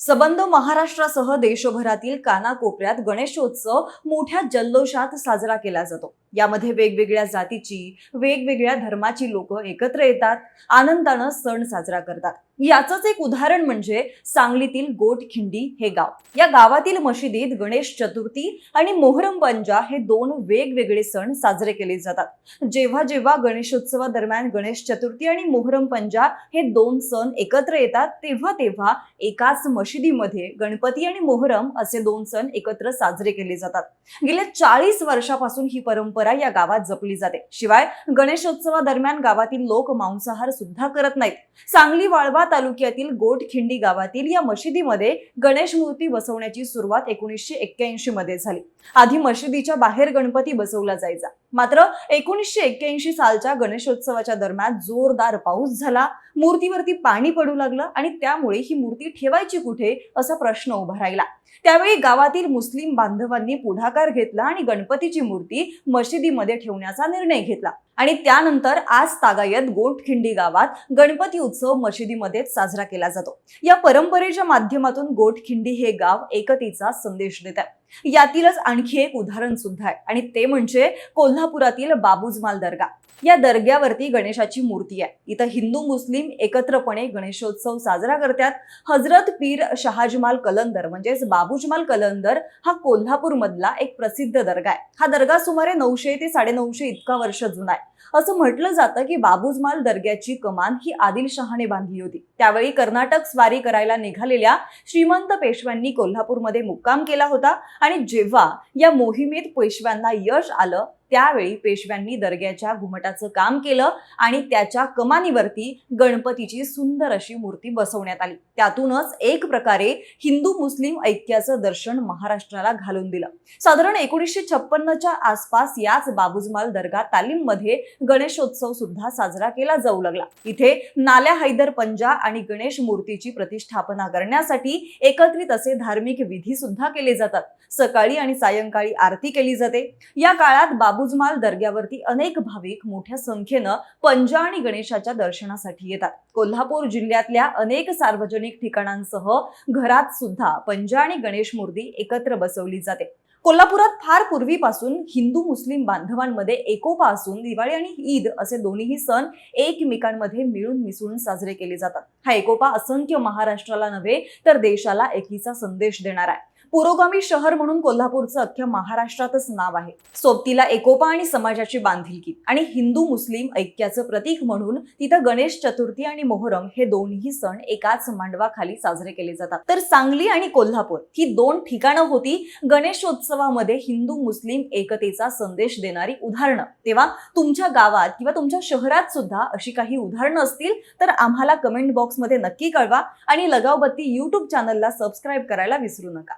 सबंध महाराष्ट्रासह देशभरातील कानाकोपऱ्यात गणेशोत्सव मोठ्या जल्लोषात साजरा केला जातो. यामध्ये वेगवेगळ्या जातीची वेगवेगळ्या धर्माची लोक एकत्र येतात आनंदानं सण साजरा करतात. याचंच एक उदाहरण म्हणजे सांगलीतील गोटखिंडी हे गाव. या गावातील मशिदीत गणेश चतुर्थी आणि मोहरम पंजा हे दोन वेगवेगळे सण साजरे केले जातात. जेव्हा जेव्हा गणेशोत्सवादरम्यान गणेश चतुर्थी आणि मोहरम पंजा हे दोन सण एकत्र येतात तेव्हा तेव्हा एकाच मशी मशिदीमध्ये गणपती आणि मोहरम असे दोन सण एकत्र साजरे केले जातात. गेल्या चाळीस वर्षापासून ही परंपरा या गावात जपली जाते. शिवाय गणेशोत्सवादरम्यान गावातील लोक मांसाहार सुद्धा करत नाहीत. सांगली वाळवा तालुक्यातील गोटखिंडी गावातील या मशिदीमध्ये गणेश मूर्ती बसवण्याची सुरुवात एकोणीसशे एक्क्याऐंशी मध्ये झाली. आधी मशिदीच्या बाहेर गणपती बसवला जायचा. मात्र एकोणीसशे एक्क्याऐंशी सालच्या गणेशोत्सवाच्या दरम्यान जोरदार पाऊस झाला. मूर्तीवरती पाणी पडू लागलं आणि त्यामुळे ही मूर्ती ठेवायची कुठे असा प्रश्न उभा राहिला. त्यावेळी गावातील मुस्लिम बांधवांनी पुढाकार घेतला आणि गणपतीची मूर्ती मशिदीमध्ये ठेवण्याचा निर्णय घेतला. आणि त्यानंतर आज तागायत गोटखिंडी गावात गणपती उत्सव मशिदीमध्येच साजरा केला जातो. या परंपरेच्या माध्यमातून गोटखिंडी हे गाव एकतेचा संदेश देत आहे. यातीलच आणखी एक उदाहरण सुद्धा आहे आणि ते म्हणजे कोल्हापुरातील बाबूजमाल दर्गा. या दर्ग्यावरती गणेशाची मूर्ती आहे. इथं हिंदू मुस्लिम एकत्रपणे गणेशोत्सव साजरा करतात. हजरत पीर शहाजमाल कलंदर म्हणजेच बाबूजमाल कलंदर हा कोल्हापूरमधला एक प्रसिद्ध दर्गा आहे. हा दर्गा सुमारे नऊशे ते साडेनऊशे इतका वर्ष जुना आहे. असं म्हटलं जातं की बाबूजमाल दर्ग्याची कमान ही आदिलशहाने बांधली होती. त्यावेळी कर्नाटक स्वारी करायला निघालेल्या श्रीमंत पेशव्यांनी कोल्हापूरमध्ये मुक्काम केला होता आणि जेव्हा या मोहिमेत पेशव्यांना यश आलं त्यावेळी पेशव्यांनी दर्ग्याच्या घुमटाचं काम केलं आणि त्याच्या कमानीवरती गणपतीची सुंदर अशी मूर्ती बसवण्यात आली. त्यातूनच एक प्रकारे हिंदू मुस्लिम ऐक्याचं दर्शन महाराष्ट्राला घालून दिलं. साधारण एकोणीसशे छप्पन्नच्या आसपास याच बाबुजमाल दर्गा तालीममध्ये गणेशोत्सव सुद्धा साजरा केला जाऊ लागला. इथे नाल्या हैदर पंजा आणि गणेश मूर्तीची प्रतिष्ठापना करण्यासाठी एकत्रित असे धार्मिक विधी सुद्धा केले जातात. सकाळी आणि सायंकाळी आरती केली जाते. या काळात बाबुजमाल दर्ग्यावरती अनेक भाविक मोठ्या संख्येनं पंजा आणि गणेशाच्या दर्शनासाठी येतात. कोल्हापूर जिल्ह्यातल्या अनेक सार्वजनिक ठिकाणांसह घरात सुद्धा पंजा आणि गणेश मूर्ती एकत्र बसवली जाते. कोल्हापुरात फार पूर्वीपासून हिंदू मुस्लिम बांधवांमध्ये एकोपा असून दिवाळी आणि ईद असे दोन्हीही सण एकमेकांमध्ये मिळून मिसळून साजरे केले जातात. हा एकोपा असंख्य महाराष्ट्राला नव्हे तर देशाला एकीचा संदेश देणार आहे. पुरोगामी शहर म्हणून कोल्हापूरचं अख्ख्या महाराष्ट्रातच नाव आहे. सोबतीला एकोपा आणि समाजाची बांधिलकी आणि हिंदू मुस्लिम ऐक्याचं प्रतीक म्हणून तिथं गणेश चतुर्थी आणि मोहरम हे दोन्ही सण एकाच मांडवाखाली साजरे केले जातात. तर सांगली आणि कोल्हापूर ही दोन ठिकाणं होती गणेशोत्सवामध्ये हिंदू मुस्लिम एकतेचा संदेश देणारी उदाहरणं. तेव्हा तुमच्या गावात किंवा तुमच्या शहरात सुद्धा अशी काही उदाहरणं असतील तर आम्हाला कमेंट बॉक्समध्ये नक्की कळवा आणि लगावबत्ती युट्यूब चॅनलला सबस्क्राईब करायला विसरू नका.